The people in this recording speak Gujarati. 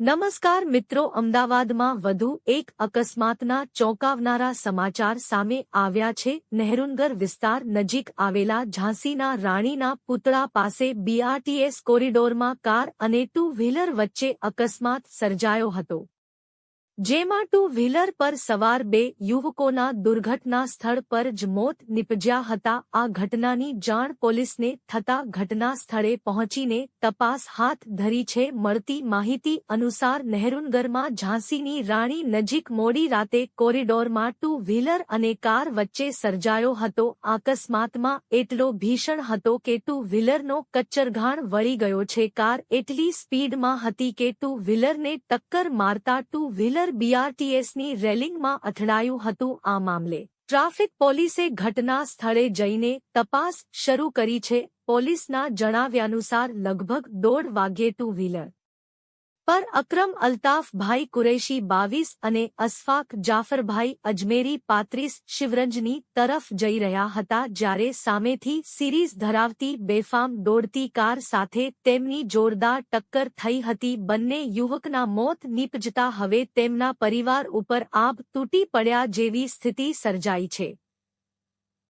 નમસ્કાર મિત્રો, અમદાવાદમાં વધુ એક અકસ્માતના ચોંકાવનારા સમાચાર સામે આવ્યા છે. નહેરુનગર વિસ્તાર નજીક આવેલા ઝાંસીના રાણીના પૂતળા પાસે બીઆરટીએસ કોરિડોરમાં કાર અને ટુ વ્હીલર વચ્ચે અકસ્માત સર્જાયો હતો. જેમાં ટુ વ્હીલર પર સવાર બે યુવકોના દુર્ઘટના સ્થળ પર જ મોત નિપજ્યા હતા. આ ઘટનાની જાણ પોલીસને થતા ઘટના સ્થળે પહોંચીને તપાસ હાથ ધરી છે. મળતી માહિતી અનુસાર નહેરુનગરમાં ઝાંસીની રાણી નજીક મોડી રાતે કોરિડોરમાં ટુ વ્હીલર અને કાર વચ્ચે સર્જાયો હતો. અકસ્માતમાં એટલો ભીષણ હતો કે ટુ વ્હીલરનો કચ્ચરઘાણ વળી ગયો છે. કાર એટલી સ્પીડમાં હતી કે ટુ વ્હીલરને ટક્કર મારતા ટુ વ્હીલર બીઆરટીએસની રેલિંગમાં અથડાયું હતું આ મામલે. ટ્રાફિક પોલીસે ઘટના સ્થળે જઈને તપાસ શરૂ કરી છે. પોલીસના જણાવ્યાનુસાર લગભગ દોઢ વાગ્યે ટુ વ્હીલર પર અક્રમ અલ્તાફભાઈ કુરેશી બાવીસ અને અસફાક જાફરભાઈ અજમેરી પાંત્રીસ શિવરંજની તરફ જઈ રહ્યા હતા જ્યારે સામેથી સિરીઝ ધરાવતી બેફામ દોડતી કાર સાથે તેમની જોરદાર ટક્કર થઈ હતી. બંને યુવકના મોત નીપજતા હવે તેમના પરિવાર ઉપર આબ તૂટી પડ્યા જેવી સ્થિતિ સર્જાઈ છે.